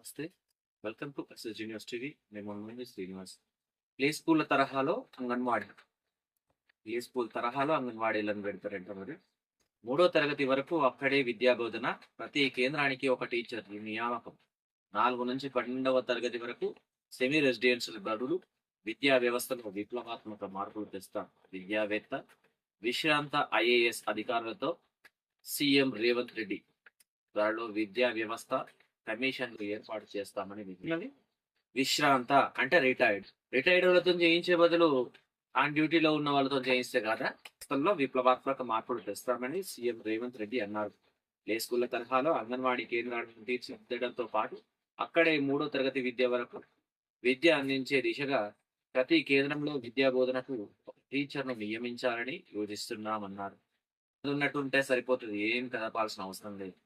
నమస్తే. Welcome to SS juniors TV మేము Srinivas. Play school తరహాలో అంగన్వాడీ. ప్లే స్కూల్ తరహాలో అంగన్వాడీలను పెడతారంట మరి. మూడో తరగతి వరకు అక్కడే విద్యా బోధన. ప్రతి కేంద్రానికి ఒక టీచర్ నియామకం. నాలుగు నుంచి పన్నెండవ తరగతి వరకు సెమీ రెసిడెన్షియల్ గడులు విద్యా వ్యవస్థలో విప్లవాత్మక మార్పులు తెస్తాం. విద్యావేత్త విశ్రాంత ఐఏఎస్ అధికారులతో సీఎం రేవంత్ రెడ్డి. త్వరలో విద్యా వ్యవస్థ కమిషన్లు ఏర్పాటు చేస్తామని విన్నది. విశ్రాంత అంటే రిటైర్డ్ రిటైర్డ్ వాళ్ళతో చేయించే బదులు ఆన్ డ్యూటీలో ఉన్న వాళ్ళతో చేయిస్తే కాదా? సంస్థల్లో విప్లవాత్మక మార్పులు తెస్తామని సీఎం రేవంత్ రెడ్డి అన్నారు. ప్లే స్కూళ్ళ తరహాలో అంగన్వాడీ కేంద్రాలను తీర్చిదిద్దడంతో పాటు అక్కడే మూడో తరగతి విద్య వరకు విద్య అందించే దిశగా ప్రతి కేంద్రంలో విద్యా బోధనకు టీచర్ను నియమించాలని యోచిస్తున్నామన్నారు ఉన్నట్టుంటే సరిపోతుంది. ఏం కదపాల్సిన అవసరం లేదు.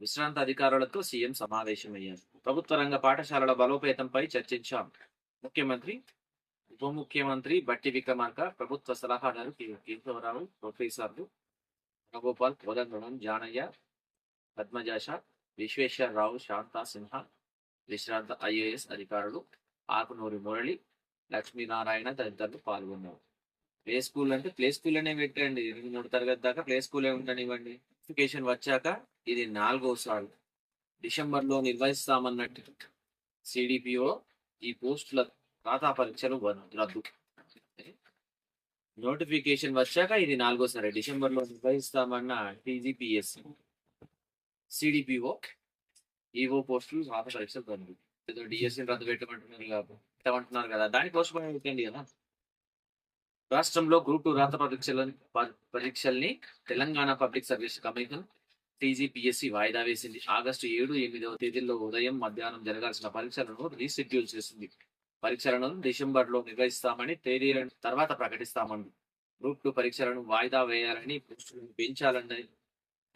విశ్రాంత అధికారులతో సీఎం సమావేశమయ్యారు. ప్రభుత్వ రంగ పాఠశాలల బలోపేతంపై చర్చించాం. ముఖ్యమంత్రి ఉప ముఖ్యమంత్రి బట్టి విక్రమార్క ప్రభుత్వ సలహాదారు కేశవరావు ప్రొఫెసర్లు రఘుగోపాల్ కోదండరం జానయ్య పద్మజాష విశ్వేశ్వరరావు శాంతా సిన్హా విశ్రాంత ఐఏఎస్ అధికారులు ఆకునూరి మురళి లక్ష్మీనారాయణ తదితరులు పాల్గొన్నారు. ప్లే స్కూల్ అంటే ప్లే స్కూల్ అనే పెట్టండి. రెండు మూడు తరగతి దాకా ప్లే స్కూల్ ఉండనివ్వండి. నోటిఫికేషన్ వచ్చాక ఇది నాలుగోసారి డిసెంబర్లో నిర్వహిస్తామన్నట్టు. సిడిపిఓ ఈ పోస్టుల ఖాతా పరీక్షలు రద్దు. నోటిఫికేషన్ వచ్చాక ఇది నాలుగోసారి డిసెంబర్లో నిర్వహిస్తామన్న టీజీపీఎస్ సిడిపిఓ ఈఓ పోస్టులు ఖాతా పరీక్షలు రద్దు. ఏదో డిఎస్సి రద్దు పెట్టమంటున్నారు పెట్టమంటున్నారు కదా. దాని పోస్ట్ పెట్టండి కదా. రాష్ట్రంలో గ్రూప్ టూ రాత పరీక్షల పరీక్షల్ని Telangana public service commission TGPSC వాయిదా వేసింది. ఆగస్టు ఏడు ఎనిమిదవ తేదీల్లో ఉదయం మధ్యాహ్నం జరగాల్సిన పరీక్షలను రీషెడ్యూల్ చేసింది. పరీక్షలను డిసెంబర్లో నిర్వహిస్తామని తేదీలను తర్వాత ప్రకటిస్తామని గ్రూప్ టూ పరీక్షలను వాయిదా వేయాలని పోస్టులను పెంచాలని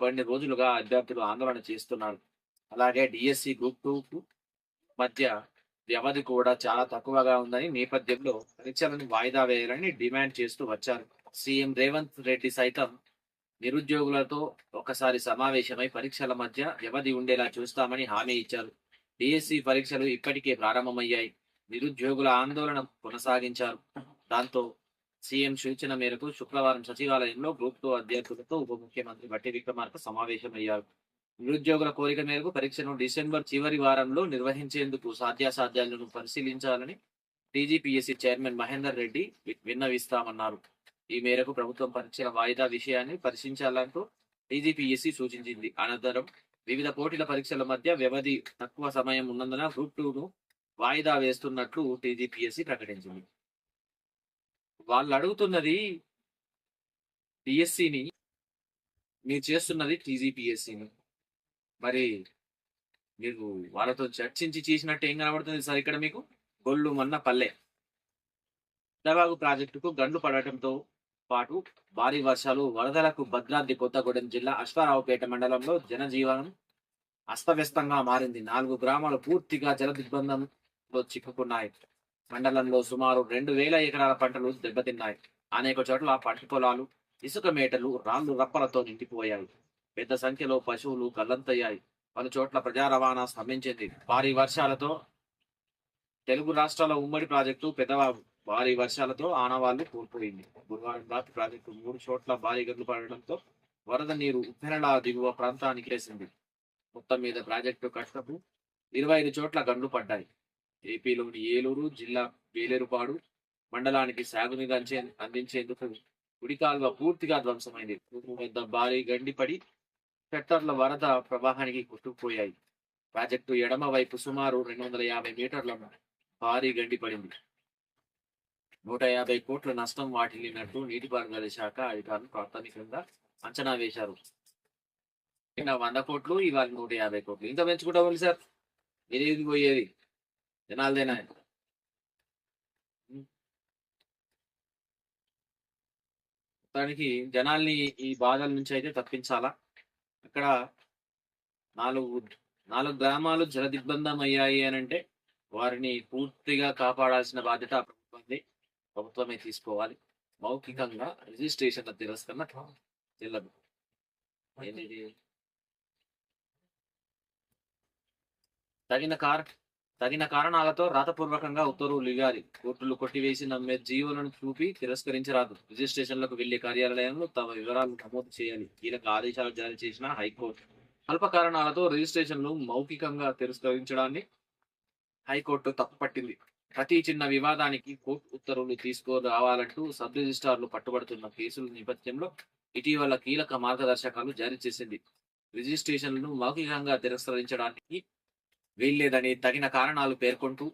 కొన్ని రోజులుగా అభ్యర్థులు ఆందోళన చేస్తున్నారు. అలాగే డిఎస్సి గ్రూప్ టూ మధ్య వ్యవధి కూడా చాలా తక్కువగా ఉందని నేపథ్యంలో పరీక్షలను వాయిదా వేయాలని డిమాండ్ చేస్తూ వచ్చారు. సీఎం రేవంత్ రెడ్డి సైతం నిరుద్యోగులతో ఒకసారి సమావేశమై పరీక్షల మధ్య వ్యవధి ఉండేలా చూస్తామని హామీ ఇచ్చారు. డిఎస్సి పరీక్షలు ఇప్పటికే ప్రారంభమయ్యాయి. నిరుద్యోగుల ఆందోళన కొనసాగించారు. దాంతో సీఎం సూచన మేరకు శుక్రవారం సచివాలయంలో గ్రూప్ టూ అభ్యర్థులతో ఉప ముఖ్యమంత్రి బట్టి విక్రమార్క సమావేశమయ్యారు. నిరుద్యోగుల కోరిక మేరకు పరీక్షను డిసెంబర్ చివరి వారంలో నిర్వహించేందుకు సాధ్యాసాధ్యాలను పరిశీలించాలని టీజీపీఎస్సీ చైర్మన్ మహేందర్ రెడ్డి విన్నవిస్తామన్నారు. ఈ మేరకు ప్రభుత్వం పరీక్షల వాయిదా విషయాన్ని పరిశీలించాలంటూ డీజీపీఎస్సీ సూచించింది. అనంతరం వివిధ పోటీల పరీక్షల మధ్య వ్యవధి తక్కువ సమయం ఉన్నందున గ్రూప్ టూను వాయిదా వేస్తున్నట్లు టీజీపీఎస్సీ ప్రకటించింది. వాళ్ళు అడుగుతున్నది టిఎస్సిని మీరు చేస్తున్నది టీజీపీఎస్సీని. మరి మీరు వాళ్ళతో చర్చించి చేసినట్టు ఏం కనబడుతుంది సార్ ఇక్కడ మీకు? గొల్లు మన్న పల్లె. పెద్దవాగు ప్రాజెక్టుకు గండ్లు పడటంతో పాటు భారీ వర్షాలు వరదలకు భద్రాద్రి కొత్తగూడెం జిల్లా అశ్వారావుపేట మండలంలో జనజీవనం అస్తవ్యస్తంగా మారింది. నాలుగు గ్రామాలు పూర్తిగా జల దిగ్బంధంలో చిక్కుకున్నాయి. మండలంలో సుమారు రెండు వేల ఎకరాల పంటలు దెబ్బతిన్నాయి. అనేక చోట్ల పంట పొలాలు ఇసుక మేటలు రాళ్ళు రప్పలతో నిండిపోయాయి. పెద్ద సంఖ్యలో పశువులు గల్లంతయ్యాయి పలు చోట్ల ప్రజా రవాణా స్తంభించింది. భారీ వర్షాలతో తెలుగు రాష్ట్రాల ఉమ్మడి ప్రాజెక్టు పెదవాగు భారీ వర్షాలతో ఆనవాళ్ళు కోల్పోయింది. గురువారం రాత్రి ప్రాజెక్టు మూడు చోట్ల భారీ గడ్లు పడడంతో వరద నీరు ఉప్పెనలా దిగువ ప్రాంతానికి వేసింది. మొత్తం మీద ప్రాజెక్టు కష్టపు ఇరవై ఐదు చోట్ల గండ్లు పడ్డాయి. ఏపీలోని ఏలూరు జిల్లా వేలేరుపాడు మండలానికి సాగునీరు అంచే అందించేందుకు కుడికాలువ పూర్తిగా ధ్వంసమైంది. తూర్పు వద్ద భారీ గండిపడి షట్టర్ల వరద ప్రవాహానికి కొట్టుకుపోయాయి. ప్రాజెక్టు ఎడమ వైపు సుమారు రెండు వందల యాభై మీటర్ల భారీ గండి పడింది. నూట యాభై కోట్ల నష్టం వాటిల్లినట్టు నీటిపారుదల శాఖ అధికారులు ప్రాథమికంగా అంచనా వేశారు. నిన్న వంద కోట్లు ఇవాళ నూట యాభై కోట్లు. ఇంత పెంచుకుంటా ఉంది సార్ ఏది పోయేది? జనాలదేనా? మొత్తానికి జనాల్ని ఈ బాధల నుంచి అయితే తప్పించాలా? అక్కడ నాలుగు నాలుగు గ్రామాలు జలదిగ్బంధం అయ్యాయి అని అంటే వారిని పూర్తిగా కాపాడాల్సిన బాధ్యత ప్రభుత్వాన్ని ప్రభుత్వమే తీసుకోవాలి. మౌఖికంగా రిజిస్ట్రేషన్ల తిరస్కరణ చెల్లదు ఏంటిది? తగిన కార తగిన కారణాలతో రాతపూర్వకంగా ఉత్తర్వులు ఇవ్వాలి కోర్టులు కొట్టివేసి నమ్మే జీవోలను చూపి తిరస్కరించరాదు. రిజిస్ట్రేషన్లకు వెళ్ళే కార్యాలయంలో తమ వివరాలు నమోదు చేయాలి. కీలక ఆదేశాలు జారీ చేసిన హైకోర్టు. అల్ప కారణాలతో రిజిస్ట్రేషన్లు మౌఖికంగా తిరస్కరించడాన్ని హైకోర్టు తప్పుపట్టింది. ప్రతి చిన్న వివాదానికి కోర్టు ఉత్తర్వులు తీసుకురావాలంటూ సబ్ రిజిస్ట్రార్లు పట్టుబడుతున్న కేసుల నేపథ్యంలో ఇటీవల కీలక మార్గదర్శకాలు జారీ చేసింది. రిజిస్ట్రేషన్లను మౌఖికంగా తిరస్కరించడానికి వీల్లేదని తగిన కారణాలు పేర్కొంటూ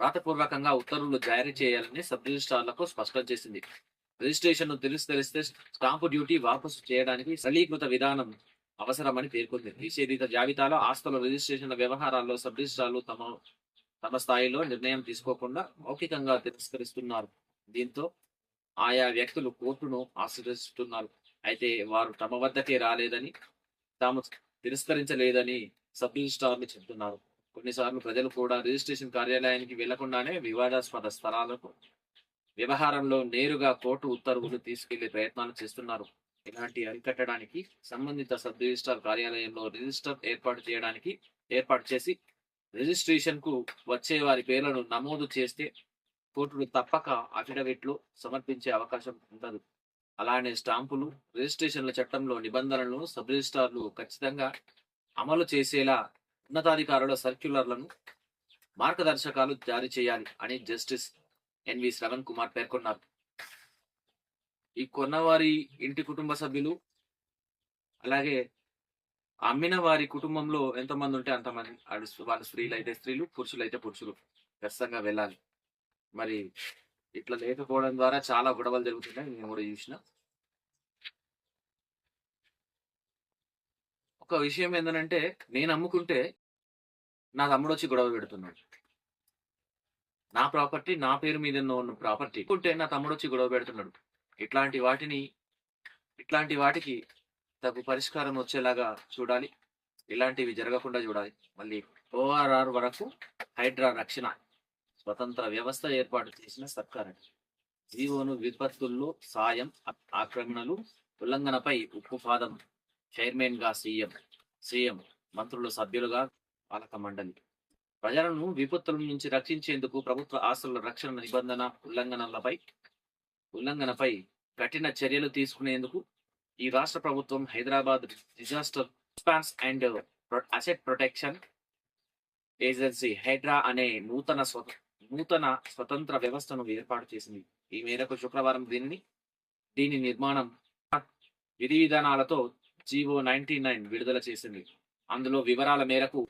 వ్రాతపూర్వకంగా ఉత్తర్వులు జారీ చేయాలని సబ్ రిజిస్ట్రార్లకు స్పష్టం చేసింది. రిజిస్ట్రేషన్ను తిరస్కరిస్తే స్టాంపు డ్యూటీ వాపసు చేయడానికి సరళీకృత విధానం అవసరమని పేర్కొంది. నిషేధిత జాబితాలో ఆస్తుల రిజిస్ట్రేషన్ల వ్యవహారాల్లో సబ్ రిజిస్ట్రార్లు తమ తమ స్థాయిలో నిర్ణయం తీసుకోకుండా మౌఖికంగా తిరస్కరిస్తున్నారు. దీంతో ఆయా వ్యక్తులు కోర్టును ఆశ్రయిస్తున్నారు. అయితే వారు తమ వద్దకే రాలేదని తాము తిరస్కరించలేదని సబ్ రిజిస్ట్రార్లు చెబుతున్నారు. కొన్నిసార్లు ప్రజలు కూడా రిజిస్ట్రేషన్ కార్యాలయానికి వెళ్ళకుండానే వివాదాస్పద స్థలాలకు వ్యవహారంలో నేరుగా కోర్టు ఉత్తర్వులు తీసుకెళ్ళే ప్రయత్నాలు చేస్తున్నారు. ఇలాంటి అరికట్టడానికి సంబంధిత సబ్ రిజిస్ట్రార్ కార్యాలయంలో రిజిస్టర్ ఏర్పాటు చేయడానికి ఏర్పాటు చేసి రిజిస్ట్రేషన్కు వచ్చే వారి పేర్లను నమోదు చేస్తే కోర్టులు తప్పక అఫిడవిట్లు సమర్పించే అవకాశం ఉండదు అలానే స్టాంపులు రిజిస్ట్రేషన్ల చట్టంలో నిబంధనలను సబ్ రిజిస్ట్రార్లు ఖచ్చితంగా అమలు చేసేలా ఉన్నతాధికారుల సర్క్యులర్లను మార్గదర్శకాలు జారీ చేయాలి అని జస్టిస్ ఎన్వి శ్రవణ్ కుమార్ పేర్కొన్నారు. ఈ కొన్నవారి ఇంటి కుటుంబ సభ్యులు అలాగే అమ్మిన వారి కుటుంబంలో ఎంతమంది ఉంటే అంతమంది అడు వాళ్ళు స్త్రీలు అయితే స్త్రీలు పురుషులు అయితే పురుషులు. ఖచ్చితంగా వెళ్ళాలి. మరి ఇట్లా లేకపోవడం ద్వారా చాలా గొడవలు జరుగుతున్నాయి. నేను కూడా చూసిన. ఒక విషయం ఏంటంటే నేను అమ్ముకుంటే నా తమ్ముడు వచ్చి గొడవ పెడుతున్నాడు. నా ప్రాపర్టీ నా పేరు మీద ఉన్న ప్రాపర్టీ. ఉంటే నా తమ్ముడు వచ్చి గొడవ పెడుతున్నాడు. ఇట్లాంటి వాటిని ఇట్లాంటి వాటికి తగు పరిష్కారం వచ్చేలాగా చూడాలి. ఇలాంటివి జరగకుండా చూడాలి. మళ్ళీ ఓఆర్ఆర్ వరకు హైడ్రా రక్షణ స్వతంత్ర వ్యవస్థ ఏర్పాటు చేసిన సర్కార్. జీవోను విపత్తుల్లో సాయం ఆక్రమణలు ఉల్లంఘనపై ఉక్కుపాదం చైర్మన్గా సీఎం సీఎం మంత్రులు సభ్యులుగా పాలక మండలి. ప్రజలను విపత్తుల నుంచి రక్షించేందుకు ప్రభుత్వ ఆస్తుల రక్షణ నిబంధన ఉల్లంఘనలపై ఉల్లంఘనపై కఠిన చర్యలు తీసుకునేందుకు ఈ రాష్ట్ర ప్రభుత్వం Hyderabad disaster response and asset protection agency HYDRAA అనే నూతన నూతన స్వతంత్ర వ్యవస్థను ఏర్పాటు చేసింది. ఈ మేరకు శుక్రవారం దీనిని దీని నిర్మాణం విధి విధానాలతో జీవో నైన్టీ నైన్ విడుదల చేసింది. అందులో వివరాల మేరకు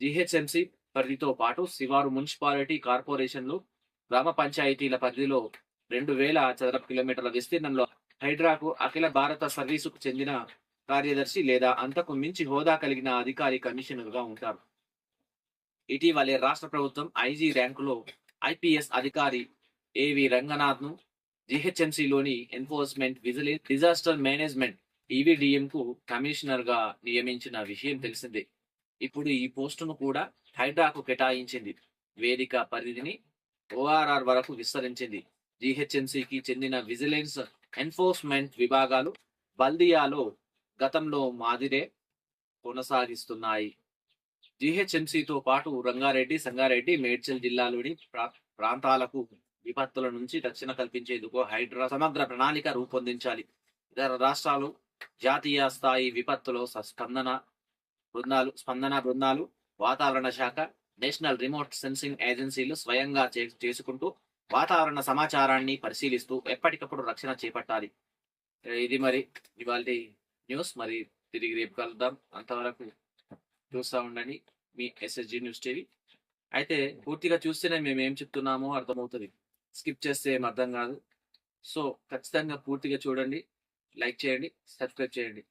జిహెచ్ఎంసి పరిధితో పాటు శివారు మున్సిపాలిటీ కార్పొరేషన్లు గ్రామ పంచాయతీల పరిధిలో రెండు వేల చదరపు కిలోమీటర్ల విస్తీర్ణంలో హైడ్రాకు అఖిల భారత సర్వీసుకు చెందిన కార్యదర్శి లేదా అంతకు మించి హోదా కలిగిన అధికారి కమిషనర్గా ఉంటారు. ఇటీవలే రాష్ట్ర ప్రభుత్వం ఐజీ ర్యాంకులో ఐపీఎస్ అధికారి ఏవి రంగనాథ్ను లోని enforcement vigilance disaster management EVDM కు కమిషనర్గా నియమించిన విషయం తెలిసిందే. ఇప్పుడు ఈ పోస్టును కూడా హైడ్రాకు కేటాయించింది. వేదిక పరిధిని ఓఆర్ఆర్ వరకు విస్తరించింది. జిహెచ్ఎంసికి చెందిన విజిలెన్స్ ఎన్ఫోర్స్మెంట్ విభాగాలు బల్దియాలో గతంలో మాదిరే కొనసాగిస్తున్నాయి. జిహెచ్ఎంసితో పాటు రంగారెడ్డి సంగారెడ్డి మేడ్చల్ జిల్లాలోని ప్రా- ప్రాంతాలకు విపత్తుల నుంచి రక్షణ కల్పించేందుకు హైడ్రా సమగ్ర ప్రణాళిక రూపొందించాలి. ఇతర రాష్ట్రాలు జాతీయ స్థాయి విపత్తులో స్పందన బృందాలు స్పందన బృందాలు వాతావరణ శాఖ నేషనల్ రిమోట్ సెన్సింగ్ ఏజెన్సీలు స్వయంగా చే- చేసుకుంటూ వాతావరణ సమాచారాన్ని పరిశీలిస్తూ ఎప్పటికప్పుడు రక్షణ చేపట్టాలి. ఇది మరి ఇవాళ న్యూస్. మరి తిరిగి రేపు కలుద్దాం. అంతవరకు చూస్తూ ఉండండి మీ ఎస్ఎస్జి న్యూస్ టీవీ అయితే పూర్తిగా చూస్తేనే మేము ఏం చెప్తున్నామో అర్థమవుతుంది. స్కిప్ చేస్తే ఏం అర్థం కాదు. సో ఖచ్చితంగా పూర్తిగా చూడండి. లైక్ చేయండి. సబ్స్క్రైబ్ చేయండి.